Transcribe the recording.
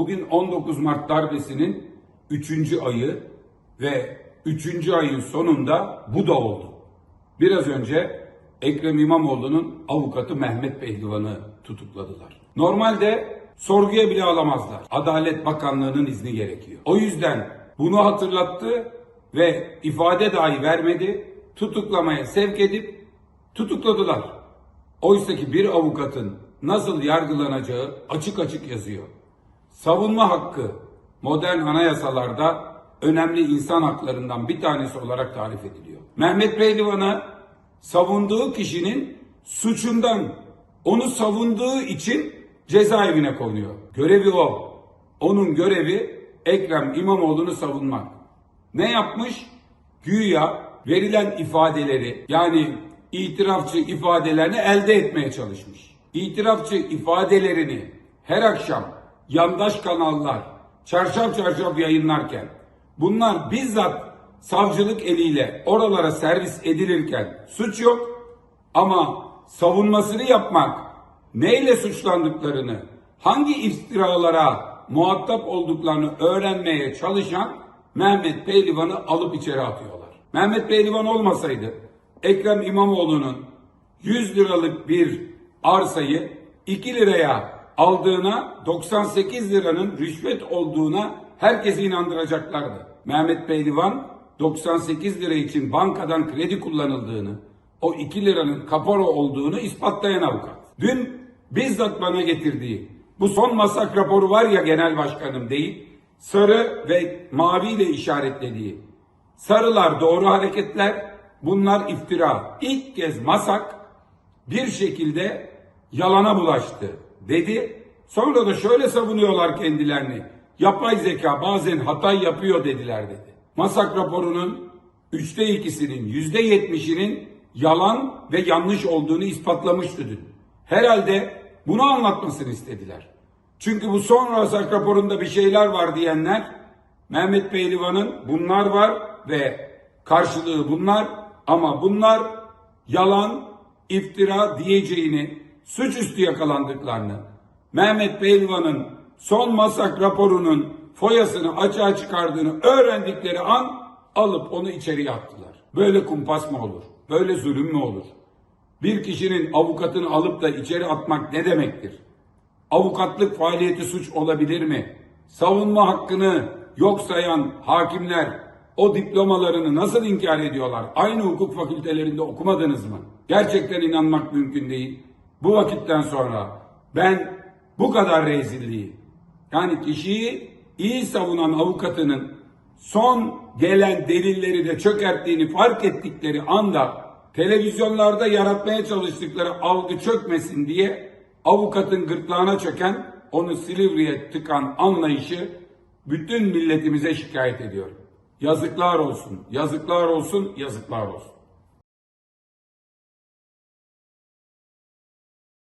Bugün 19 Mart darbesinin 3. ayı ve 3. ayın sonunda bu da oldu. Biraz önce Ekrem İmamoğlu'nun avukatı Mehmet Pehlivan'ı tutukladılar. Normalde sorguya bile alamazlar. Adalet Bakanlığı'nın izni gerekiyor. O yüzden bunu hatırlattı ve ifade dahi vermedi. Tutuklamaya sevk edip tutukladılar. Oysa ki bir avukatın nasıl yargılanacağı açık açık yazıyor. Savunma hakkı modern anayasalarda önemli insan haklarından bir tanesi olarak tarif ediliyor. Mehmet Pehlivan'a savunduğu kişinin suçundan onu savunduğu için cezaevine konuyor. Görevi o. Onun görevi Ekrem İmamoğlu'nu savunmak. Ne yapmış? Güya verilen ifadeleri yani itirafçı ifadelerini elde etmeye çalışmış. İtirafçı ifadelerini her akşam yandaş kanallar çarşaf çarşaf yayınlarken bunlar bizzat savcılık eliyle oralara servis edilirken suç yok ama savunmasını yapmak neyle suçlandıklarını hangi iftiralara muhatap olduklarını öğrenmeye çalışan Mehmet Pehlivan'ı alıp içeri atıyorlar. Mehmet Pehlivan olmasaydı Ekrem İmamoğlu'nun 100 liralık bir arsayı 2 liraya aldığına 98 liranın rüşvet olduğuna herkesi inandıracaklardı. Mehmet Pehlivan 98 lira için bankadan kredi kullanıldığını, o 2 liranın kapora olduğunu ispatlayan avukat. Dün bizzat bana getirdiği bu son masak raporu var ya genel başkanım değil, sarı ve mavi ile işaretlediği sarılar doğru hareketler, bunlar iftira. İlk kez masak bir şekilde yalana bulaştı dedi. Sonra da şöyle savunuyorlar kendilerini. Yapay zeka bazen hata yapıyor dediler dedi. Masak raporunun üçte ikisinin yüzde yetmişinin yalan ve yanlış olduğunu ispatlamıştı dün. Herhalde bunu anlatmasını istediler. Çünkü bu son masak raporunda bir şeyler var diyenler Mehmet Pehlivan'ın bunlar var ve karşılığı bunlar ama bunlar yalan, iftira diyeceğini, suçüstü yakalandıklarını, Mehmet Pehlivan'ın son masak raporunun foyasını açığa çıkardığını öğrendikleri an alıp onu içeriye attılar. Böyle kumpas mı olur? Böyle zulüm mü olur? Bir kişinin avukatını alıp da içeri atmak ne demektir? Avukatlık faaliyeti suç olabilir mi? Savunma hakkını yok sayan hakimler o diplomalarını nasıl inkar ediyorlar? Aynı hukuk fakültelerinde okumadınız mı? Gerçekten inanmak mümkün değil. Bu vakitten sonra ben bu kadar rezilliği yani kişiyi iyi savunan avukatının son gelen delilleri de çökerttiğini fark ettikleri anda televizyonlarda yaratmaya çalıştıkları algı çökmesin diye avukatın gırtlağına çöken onu Silivri'ye tıkan anlayışı bütün milletimize şikayet ediyorum. Yazıklar olsun, yazıklar olsun, yazıklar olsun.